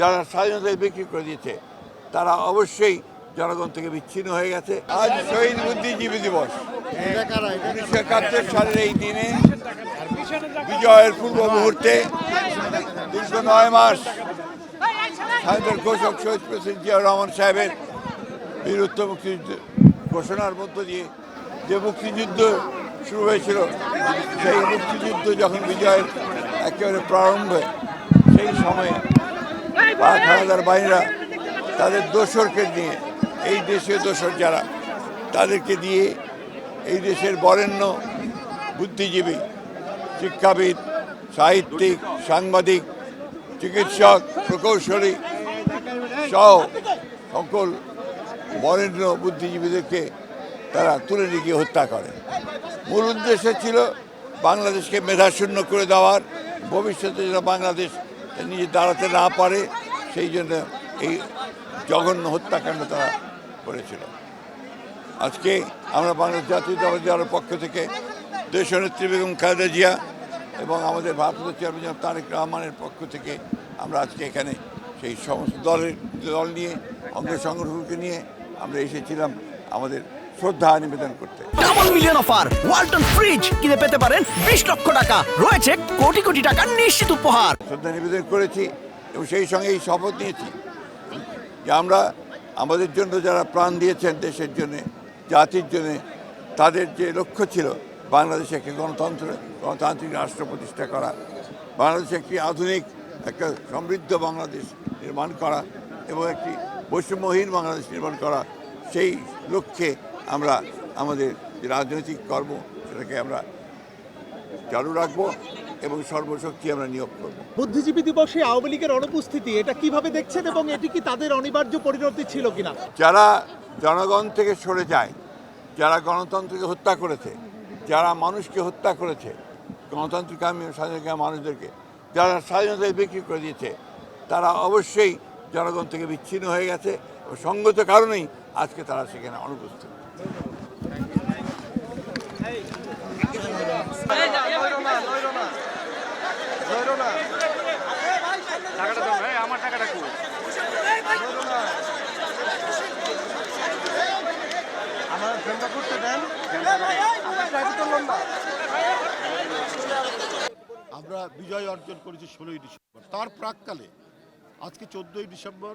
যারা স্বাধীনতায় বিক্রি করে দিয়েছে, তারা অবশ্যই জনগণ থেকে বিচ্ছিন্ন হয়ে গেছে। আজ শহীদ বুদ্ধিজীবী দিবস। উনিশশো একাত্তর সালের এই দিনে বিজয়ের পূর্ব মুহূর্তে, দীর্ঘ নয় মাস স্বাধীনতার ঘোষক শহীদ প্রেসিডেন্ট জিয়াউর রহমান সাহেবের বীরত্ব মুক্তিযুদ্ধ ঘোষণার মধ্য দিয়ে যে মুক্তিযুদ্ধ শুরু হয়েছিল, সেই মুক্তিযুদ্ধ যখন বিজয়ের একেবারে প্রারম্ভে, সেই সময়ে পাক হানাদার বাহিনীরা তাদের দোসরকে নিয়ে, এই দেশীয় দোসর যারা, তাদেরকে দিয়ে এই দেশের বরেণ্য, বুদ্ধিজীবী, শিক্ষাবিদ, সাহিত্যিক, সাংবাদিক, চিকিৎসক, প্রকৌশলী সহ সকল বরেণ্য বুদ্ধিজীবীদেরকে তারা তুলে নিয়ে গিয়ে হত্যা করে। মূল উদ্দেশ্য ছিল বাংলাদেশকে মেধাশূন্য করে দেওয়ার, ভবিষ্যতে যেন বাংলাদেশ নিজে দাঁড়াতে না পারে সেই জন্য এই জঘন্য হত্যাকাণ্ড তারা করেছিল। আজকে আমরা বাংলাদেশ জাতীয় দলের পক্ষ থেকে দেশনেত্রী বেগম খালেদা জিয়া এবং আমাদের ভারপ্রাপ্ত চেয়ারম্যান তারেক রহমানের পক্ষ থেকে আমরা আজকে এখানে সেই সমস্ত দলের দল নিয়ে অঙ্গ সংগঠনকে নিয়ে আমরা এসেছিলাম আমাদের শ্রদ্ধা নিবেদন করতে। Double million offer Walton fridge কিনে পেতে পারেন বিশ লক্ষ টাকা। রয়েছে কোটি কোটি টাকার নিশ্চিত উপহার। শ্রদ্ধা নিবেদন করেছি। এবং সেই সঙ্গে এই শপথ নিয়েছি যে আমরা আমাদের জন্য যারা প্রাণ দিয়েছেন দেশের জন্য, জাতির জন্য, তাদের যে লক্ষ্য ছিল বাংলাদেশে একটি গণতন্ত্র, গণতান্ত্রিক রাষ্ট্র প্রতিষ্ঠা করা, বাংলাদেশে একটি আধুনিক, একটা সমৃদ্ধ বাংলাদেশ নির্মাণ করা এবং একটি বৈষম্যহীন বাংলাদেশ নির্মাণ করা, সেই লক্ষ্যে আমরা আমাদের যে রাজনৈতিক কর্ম, সেটাকে আমরা চালু রাখব। এবং সর্বশক্তি আমরা নিয়োগ করব বুদ্ধিজীবী দিবসে আওয়ামী লীগের অনুপস্থিতি এটা কীভাবে দেখছেন এবং এটি কি তাদের অনিবার্য পরিণতি ছিল কিনা যারা জনগণ থেকে সরে যায় যারা গণতন্ত্রকে হত্যা করেছে যারা মানুষকে হত্যা করেছে গণতান্ত্রিক আমি স্বাধীনতা মানুষদেরকে যারা স্বাধীনতায় বিক্রি করে দিয়েছে তারা অবশ্যই জনগণ থেকে বিচ্ছিন্ন হয়ে গেছে এবং সঙ্গত কারণেই আজকে তারা সেখানে অনুপস্থিত টাকাটা দাও ভাই আমার টাকাটা কই? আমার ফ্রেমটা করতে দেন। আমার লম্বা। বিজয় অর্জন করেছি ষোলোই ডিসেম্বর। তার প্রাককালে আজকে চোদ্দোই ডিসেম্বর